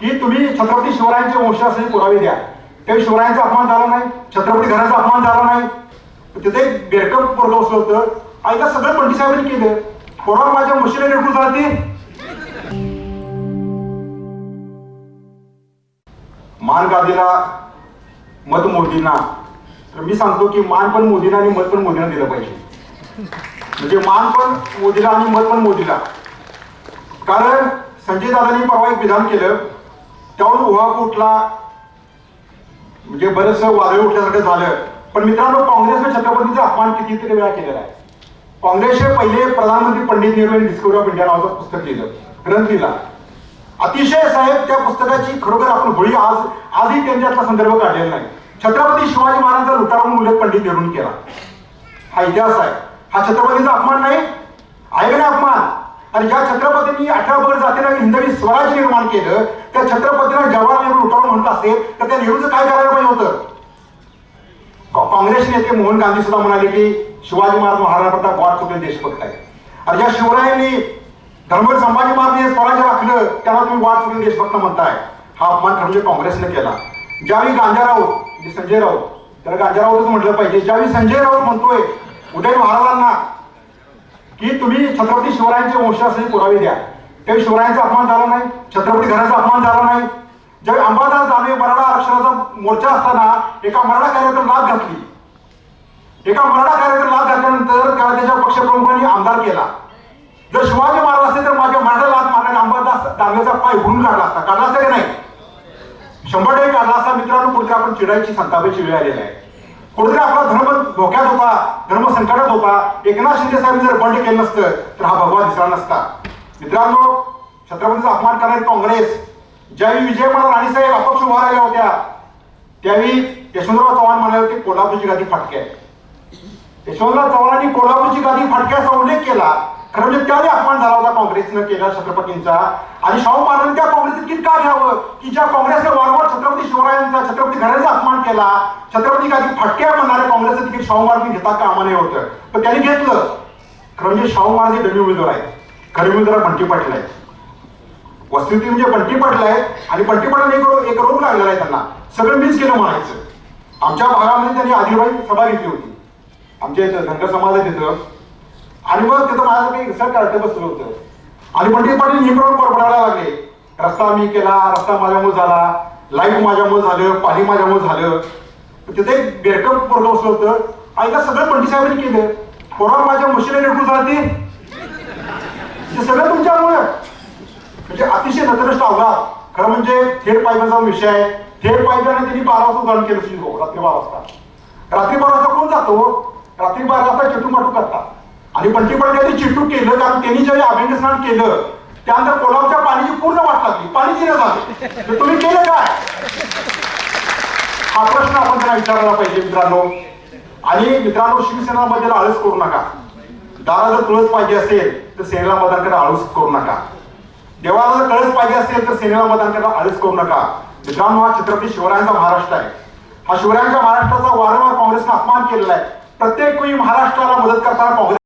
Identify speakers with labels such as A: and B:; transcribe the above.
A: की तुम्ही छत्रपती शिवरायांचे वंश पुरावे द्या. त्यावेळी शिवरायांचा अपमान झाला नाही छत्रपती घराचा अपमान झाला नाही. तिथे एक बेरकम पोरग बसलं होतं. ऐका सगळं पंडित साहेबांनी केलं. पोरावर माझ्या मशीला रेटून झाली मान गादीला मत मोदींना. तर मी सांगतो की मान पण मोदींना आणि मत पण मोदींना दिलं पाहिजे. म्हणजे मान पण मोदीला आणि मत पण मोदीला. कारण संजय दादांनी परवा एक विधान केलं. त्यावरून उहा उठला म्हणजे बरेच वादळ उठल्यासारखं झालं. पण मित्रांनो काँग्रेसने छत्रपतीचा अपमान कितीतरी वेळा केलेला आहे. काँग्रेसचे पहिले प्रधानमंत्री पंडित नेहरू यांनी डिस्कवरी ऑफ इंडिया नावाचं पुस्तक लिहिलं ग्रंथ लिहिला अतिशय साहेब त्या पुस्तकाची खरोखर आपण होळी आज आजही त्यांच्यातला संदर्भ काढलेला नाही. छत्रपती शिवाजी महाराजांचा लुटारून म्हणून उल्लेख पंडित नेहरूंनी केला. हा इतिहास आहे. हा छत्रपतीचा अपमान नाही आहे का अपमान? आणि ज्या छत्रपतींनी अठरा बगर जातीला हिंदवी स्वराज्य निर्माण केलं त्या छत्रपतीला जवाहरलाल नेहरू लुटारू म्हणत असेल तर त्या नेहरूचं काय करायला पाहिजे होतं? काँग्रेस नेते मोहन गांधी सुद्धा म्हणाले की शिवाजी महाराज महाराणा प्रताप वाट चुकले देशभक्त आहे आणि ज्या शिवरायांनी धर्मवीर संभाजी महाराज स्वराज्य राखलं त्याला तुम्ही वाट चुकले देशभक्त म्हणताय. हा अपमान खरं म्हणजे काँग्रेसने केला. ज्यावेळी गांजा राऊत म्हणजे संजय राऊत त्याला गांजा राऊतच म्हटलं पाहिजे. ज्यावेळी संजय राऊत म्हणतोय उदय महाराजांना की तुम्ही छत्रपती शिवरायांचे वंश पुरावे द्या त्यावेळी शिवरायांचा अपमान झाला नाही छत्रपती घराचा अपमान झाला नाही ज्यावेळी अंबादास दानवे मराठा आरक्षणाचा मोर्चा असताना एका मराठा कार्याचा लाभ घातली. एका मराठा कार्याचा लाभ घातल्यानंतर त्याला त्याच्या पक्षप्रमुखांनी आमदार केला. जर शिवाजी महाराज असते तर माझ्या मराठा लाभ मारण्याने अंबादास दानवेचा पाय हुडून काढला असता. काढला असता की नाही. शंभर टक्के काढला असता. मित्रांनो कुठेतरी आपण चिडायची संतापाची वेळ आलेली आहे. कुठेतरी आपला धर्म धोक्यात होता धर्म संकटात होता. एकनाथ शिंदे साहेब जर बंड केलं नसतं तर हा भगवा दिसला नसता. मित्रांनो छत्रपतीचा अपमान करणारी काँग्रेस ज्यावेळी विजयपणा राणीसाहेब अपक्ष उभा राहिल्या होत्या त्यावेळी यशवंतराव चव्हाण म्हणाले होते कोल्हापूरची गादी फाटके आहे. यशवंतराव चव्हाणांनी कोल्हापूरची गादी फाटक्याचा उल्लेख केला खरं म्हणजे त्याने अपमान झाला होता काँग्रेसनं केला छत्रपतींचा. आणि शाहू महाराजांनी त्या काँग्रेस तिकीट का घ्यावं? की ज्या काँग्रेसने वारंवार छत्रपती शिवरायांचा छत्रपती घराचा अपमान केला छत्रपती गादी फाटक्या म्हणणाऱ्या काँग्रेसचं तिकीट शाहू महाराजांनी घेता कामा नये होतं. पण त्यांनी घेतलं. खरं म्हणजे शाहू महाराज हे डमी उमेदवार आहेत. खरे म्हणजे उमेदवार म्हणजे बंटी पाटील आहेत. वस्तुस्थिती म्हणजे पलटी पडलाय आहे आणि पलटी पाटील एक एक रोग लागलेला आहे त्यांना. सगळं मीच केलं म्हणायचं. आमच्या भागामध्ये त्यांनी आदिलबाई सभा घेतली होती. आमच्या इथं धनगर समाज आहे तिथं. आणि मग तिथं माझं काही रिसर्च कार्ट बसलं होतं. आणि पंडित पाटील निमरून बडबडायला लागले. रस्ता मी केला रस्ता माझ्यामुळे झाला लाइट माझ्यामुळे झालं पाणी माझ्यामुळे झालं. तिथे एक बेरकम पोरग बसलं होतं. ऐका सगळं पंडित साहेबांनी केलं. पोरावर माझ्या मशीन रेटू जाते. ते सगळं तुमच्यामुळे. अतिशय नतरष्ट अवघात खरं म्हणजे थेट पाईपाचा विषय आहे. थेट पाईपाने त्यांनी बारा वाजता उदाहरण केलं शिल्पो रात्री बारा वाजता. रात्री बारा वाजता कोण जातो? रात्री बारा वाजता चिटू माटू करतात. आणि पंटी पडले चिटू केलं कारण त्यांनी ज्यावेळी अभ्यंग स्नान केलं त्यानंतर कोल्हापूरच्या पाण्याची पूर्ण वाट लागली. पाणी दिलं झालं तर तुम्ही केलं काय? हा प्रश्न आपण त्यांना विचारायला पाहिजे मित्रांनो. आणि मित्रांनो शिवसेनामध्ये आळस करू नका. दारा जर तुळस पाहिजे असेल तर सेनेला मतदान आळस करू नका. देवाला जर कळस पाहिजे असेल तर सेनेला मतदान करा आळस करू नका. मित्रांनो हा छत्रपती शिवरायांचा महाराष्ट्र आहे. हा शिवरायांच्या महाराष्ट्राचा वारंवार काँग्रेसनं अपमान केलेला आहे. प्रत्येक वेळी महाराष्ट्राला मदत करताना काँग्रेस